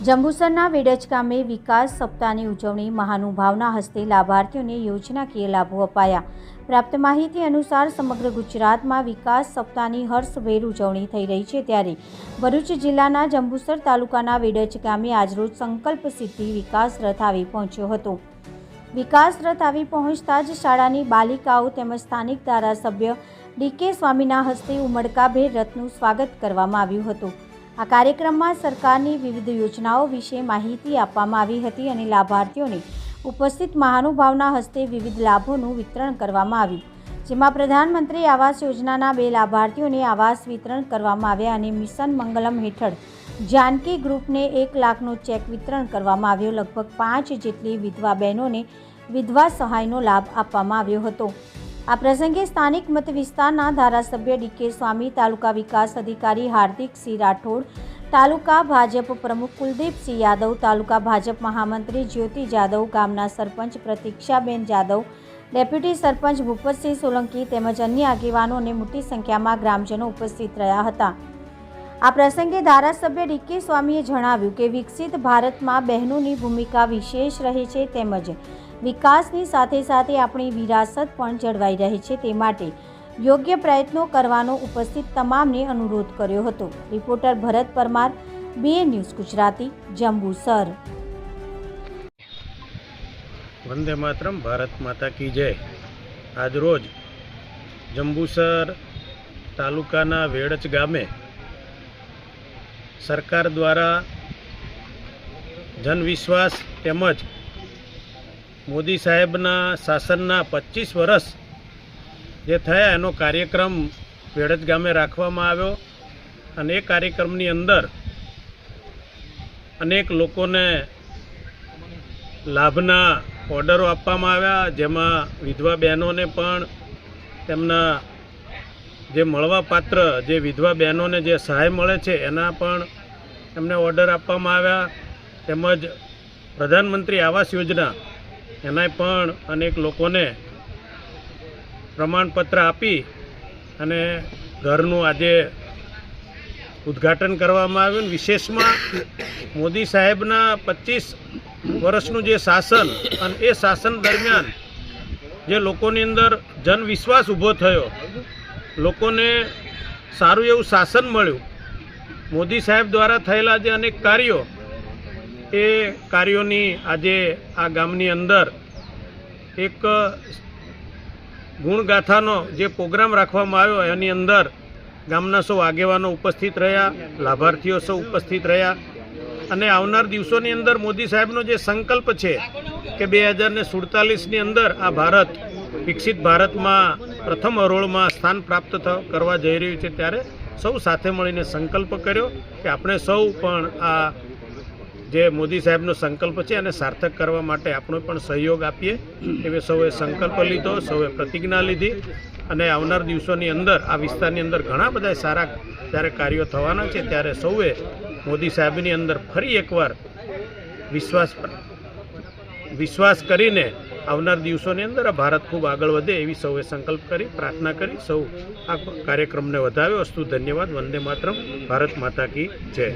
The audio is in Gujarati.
જંબુસરના વેડજ ગામે વિકાસ સપ્તાહની ઉજવણી મહાનુભાવના હસ્તે લાભાર્થીઓને યોજનાકીય લાભો અપાયા. પ્રાપ્ત માહિતી અનુસાર સમગ્ર ગુજરાતમાં વિકાસ સપ્તાહની હર્ષભેર ઉજવણી થઈ રહી છે ત્યારે ભરૂચ જિલ્લાના જંબુસર તાલુકાના વેડજ ગામે આજરોજ સંકલ્પ સિદ્ધિ વિકાસ રથ આવી પહોંચ્યો હતો. વિકાસ રથ આવી પહોંચતા જ શાળાની બાલિકાઓ તેમજ સ્થાનિક ધારાસભ્ય ડીકે સ્વામીના હસ્તે ઉમળકાભેર રથનું સ્વાગત કરવામાં આવ્યું હતું. આ કાર્યક્રમમાં સરકારની વિવિધ યોજનાઓ વિશે માહિતી આપવામાં આવી હતી અને લાભાર્થીઓને ઉપસ્થિત મહાનુભાવના હસ્તે વિવિધ લાભોનું વિતરણ કરવામાં આવ્યું. જેમાં પ્રધાનમંત્રી આવાસ યોજનાના બે લાભાર્થીઓને આવાસ વિતરણ કરવામાં આવ્યા અને મિશન મંગલમ હેઠળ જાનકી ગ્રુપને એક લાખનો ચેક વિતરણ કરવામાં આવ્યો. લગભગ પાંચ જેટલી વિધવા બહેનોને વિધવા સહાયનો લાભ આપવામાં આવ્યો હતો. આ પ્રસંગે સ્થાનિક મત વિસ્તારના ધારાસભ્ય ડીકે સ્વામી, તાલુકા વિકાસ અધિકારી હાર્દિકસિંહ રાઠોડ, તાલુકા ભાજપ પ્રમુખ કુલદીપસિંહ યાદવ, તાલુકા ભાજપ મહામંત્રી જ્યોતિ જાદવ, ગામના સરપંચ પ્રતીક્ષાબેન જાદવ, ડેપ્યુટી સરપંચ ભૂપતસિંહ સોલંકી તેમજ અન્ય આગેવાનો અને મોટી સંખ્યામાં ગ્રામજનો ઉપસ્થિત રહ્યા હતા. આ પ્રસંગે ધારાસભ્ય ડીકે સ્વામીએ જણાવ્યું કે વિકસિત ભારતમાં બહેનોની ભૂમિકા વિશેષ રહે છે તેમજ વિકાસની સાથે સાથે આપણી વિરાસત પણ જળવાઈ રહે છે તે માટે યોગ્ય પ્રયત્નો કરવાનો ઉપસ્થિત તમામને અનુરોધ કર્યો હતો. રિપોર્ટર ભરત પરમાર, બે ન્યૂઝ ગુજરાતી, જંબુસર. વંદે માતરમ, ભારત માતા કી જય. આજરોજ જંબુસર તાલુકાના વેડચ ગામે સરકાર દ્વારા જનવિશ્વાસ તેમજ મોદી સાહેબના શાસનના પચીસ વર્ષ જે થયા એનો કાર્યક્રમ વેડજ ગામે રાખવામાં આવ્યો અને એ કાર્યક્રમની અંદર અનેક લોકોને લાભના ઓર્ડરો આપવામાં આવ્યા, જેમાં વિધવા બહેનોને પણ તેમના જે મળવાપાત્ર જે વિધવા બહેનોને જે સહાય મળે છે, એના પણ એમને ઓર્ડર આપવામાં આવ્યા. તેમજ પ્રધાનમંત્રી આવાસ યોજના એનાય પણ અનેક લોકોને પ્રમાણપત્ર આપી અને ઘરનું આજે ઉદ્ઘાટન કરવામાં આવ્યું. વિશેષમાં મોદી સાહેબના પચીસ વર્ષનું જે શાસન અને એ શાસન દરમિયાન જે લોકોની અંદર જનવિશ્વાસ ઊભો થયો, લોકોને સારું એવું શાસન મળ્યું. મોદી સાહેબ દ્વારા થયેલા જે અનેક કાર્યો એ કાર્યોની આજે આ ગામની અંદર એક ગુણગાથાનો જે પ્રોગ્રામ રાખવામાં આવ્યો, એની અંદર ગામના સૌ આગેવાનો ઉપસ્થિત રહ્યા, લાભાર્થીઓ સૌ ઉપસ્થિત રહ્યા. અને આવનાર દિવસોની અંદર મોદી સાહેબનો જે સંકલ્પ છે કે બે હજારને સુડતાલીસની અંદર આ ભારત, વિકસિત ભારતમાં પ્રથમ હરોળમાં સ્થાન પ્રાપ્ત કરવા જઈ રહ્યું છે, ત્યારે સૌ સાથે મળીને સંકલ્પ કર્યો કે આપણે સૌ પણ આ જે મોદી સાહેબનો સંકલ્પ છે અને સાર્થક કરવા માટે આપણો પણ સહયોગ આપીએ, એવે સૌએ સંકલ્પ લીધો, સૌએ પ્રતિજ્ઞા લીધી અને આવનાર દિવસોની અંદર, આ વિસ્તારની અંદર ઘણા બધા સારા જ્યારે કાર્યો થવાના છે, ત્યારે સૌએ મોદી સાહેબની અંદર ફરી એકવાર વિશ્વાસ વિશ્વાસ કરીને આવનાર દિવસોની અંદર આ ભારત ખૂબ આગળ વધે એવી સૌએ સંકલ્પ કરી, પ્રાર્થના કરી, સૌ આ કાર્યક્રમને વધાવ્યો. અસ્તુ ધન્યવાદ. વંદે માતરમ. ભારત માતા કી જય.